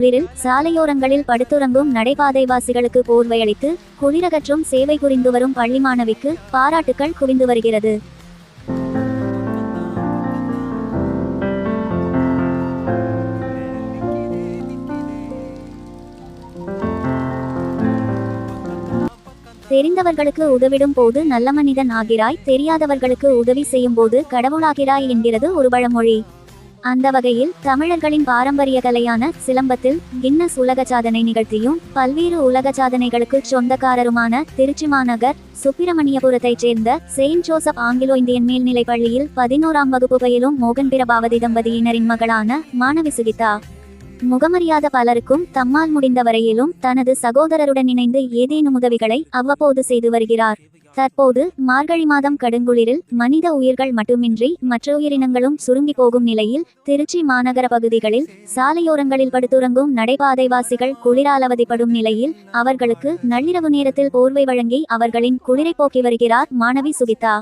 குளிரில் சாலையோரங்களில் படுத்துறங்கும் நடைபாதைவாசிகளுக்கு போர்வையளித்து குளிரகற்றும் சேவை புரிந்து வரும் பள்ளி மாணவிக்கு பாராட்டுக்கள் குவிந்து வருகிறது. தெரிந்தவர்களுக்கு உதவிடும் போது நல்ல மனிதன் ஆகிறாய் தெரியாதவர்களுக்கு உதவி செய்யும் போது கடவுளாகிறாய் என்கிறது ஒரு பழமொழி. அந்த வகையில் தமிழர்களின் பாரம்பரிய கலையான சிலம்பத்தில் கின்னஸ் உலக சாதனை நிகழ்த்தியும் பல்வேறு உலக சாதனைகளுக்கு சொந்தக்காரருமான திருச்சி மாநகர் சுப்பிரமணியபுரத்தைச் சேர்ந்த செயின்ட் ஜோசப் ஆங்கிலோ இந்தியன் மேல்நிலைப் பள்ளியில் பதினோராம் வகுப்பு பயிலும் மோகன் பிரபாவதி தம்பதியினரின் மகளான மாணவி சுகிதா. முகமறியாத பலருக்கும் தம்மால் முடிந்த வரையிலும் தனது சகோதரருடன் இணைந்து ஏதேனும் உதவிகளை அவ்வப்போது செய்து வருகிறார். தற்போது மார்கழி மாதம் கடுங்குளிரில் மனித உயிர்கள் மட்டுமின்றி மற்ற உயிரினங்களும் சுருங்கி போகும் நிலையில் திருச்சி மாநகர பகுதிகளில் சாலையோரங்களில் படுத்துறங்கும் நடைபாதைவாசிகள் குளிரால் அவதிப்படும் நிலையில் அவர்களுக்கு நள்ளிரவு நேரத்தில் போர்வை வழங்கி அவர்களின் குளிரை போக்கி வருகிறார் மாணவி சுகிதா.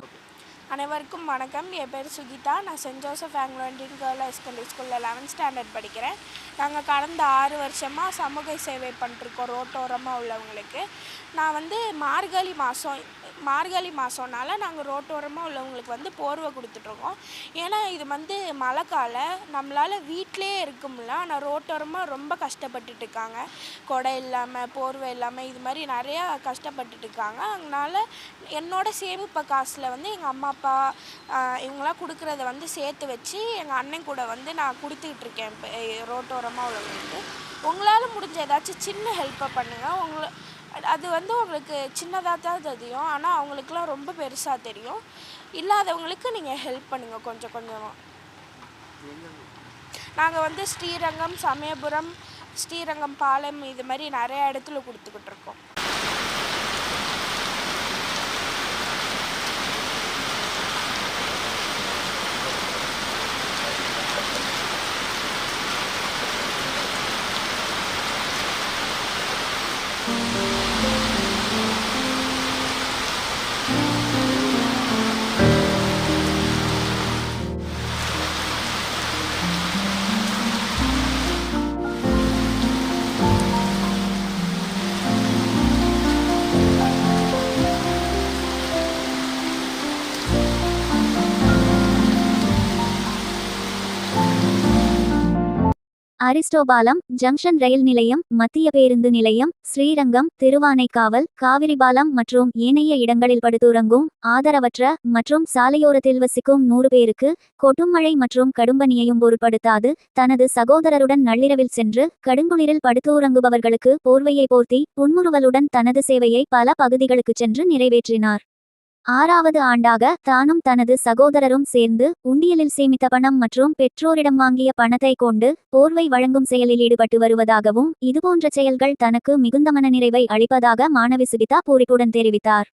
அனைவருக்கும் வணக்கம். என் பேர் சுகிதா. நான் Saint Joseph Anglo girl high secondary ஸ்கூலில் லெவன்த் ஸ்டாண்டர்ட் படிக்கிறேன். நாங்கள் கடந்த ஆறு வருஷமாக சமூக சேவை பண்ணிருக்கோம் ரோட்டோரமாக உள்ளவங்களுக்கு. நான் வந்து மார்கழி மாதம் மார்கழி மாதம்னால நாங்கள் ரோட்டோரமாக உள்ளவங்களுக்கு வந்து போர்வை கொடுத்துட்ருக்கோம். ஏன்னா இது வந்து மழை காலம் நம்மளால் வீட்டிலே இருக்கும்ல ஆனால் ரோட்டோரமாக ரொம்ப கஷ்டப்பட்டுட்டு இருக்காங்க கொடை இல்லாமல் போர்வை இல்லாமல் இது மாதிரி நிறையா கஷ்டப்பட்டுட்டு இருக்காங்க அதனால என்னோடய சேமிப்பு காசில் வந்து எங்கள் அம்மா அப்பா இவங்களாம் கொடுக்குறத வந்து சேர்த்து வச்சு எங்கள் அண்ணன் கூட வந்து நான் கொடுத்துக்கிட்டு இருக்கேன் இப்போ ரோட்டோரமாக உள்ளவங்களுக்கு. உங்களால் முடிஞ்ச ஏதாச்சும் சின்ன ஹெல்ப்பை பண்ணுங்கள் உங்களை அது வந்து உங்களுக்கு சின்னதாக தான் தெரியும். ஆனால் அவங்களுக்குலாம் ரொம்ப பெருசாக தெரியும். இல்லாதவங்களுக்கு நீங்கள் ஹெல்ப் பண்ணுங்கள் கொஞ்சம் கொஞ்சமாக நாங்கள் வந்து ஸ்ரீரங்கம் சமயபுரம் ஸ்ரீரங்கம் பாலம் இது மாதிரி நிறைய இடத்துல கொடுத்துக்கிட்டு இருக்கோம் அரிஸ்டோபாலம் ஜங்ஷன் ரயில் நிலையம் மத்திய பேருந்து நிலையம் ஸ்ரீரங்கம் திருவானைக்காவல் காவிரிபாலம் மற்றும் ஏனைய இடங்களில் படுத்துறங்கும் ஆதரவற்ற மற்றும் சாலையோரத்தில் வசிக்கும் நூறு பேருக்கு கொட்டுமழை மற்றும் கடும்பனியையும் பொருட்படுத்தாது. தனது சகோதரருடன் நள்ளிரவில் சென்று கடுங்குளிரில் படுத்துறங்குபவர்களுக்கு போர்வையை போர்த்தி புன்முறுவலுடன் தனது சேவையை பல பகுதிகளுக்குச் சென்று நிறைவேற்றினார். ஆறாவது ஆண்டாக தானும் தனது சகோதரரும் சேர்ந்து உண்டியலில் சேமித்த பணம் மற்றும் பெற்றோரிடம் வாங்கிய பணத்தை கொண்டு போர்வை வழங்கும் செயலில் ஈடுபட்டு வருவதாகவும் இதுபோன்ற செயல்கள் தனக்கு மிகுந்த மனநிறைவை அளிப்பதாக மாணவி சுகிதா பூரிப்புடன் தெரிவித்தார்.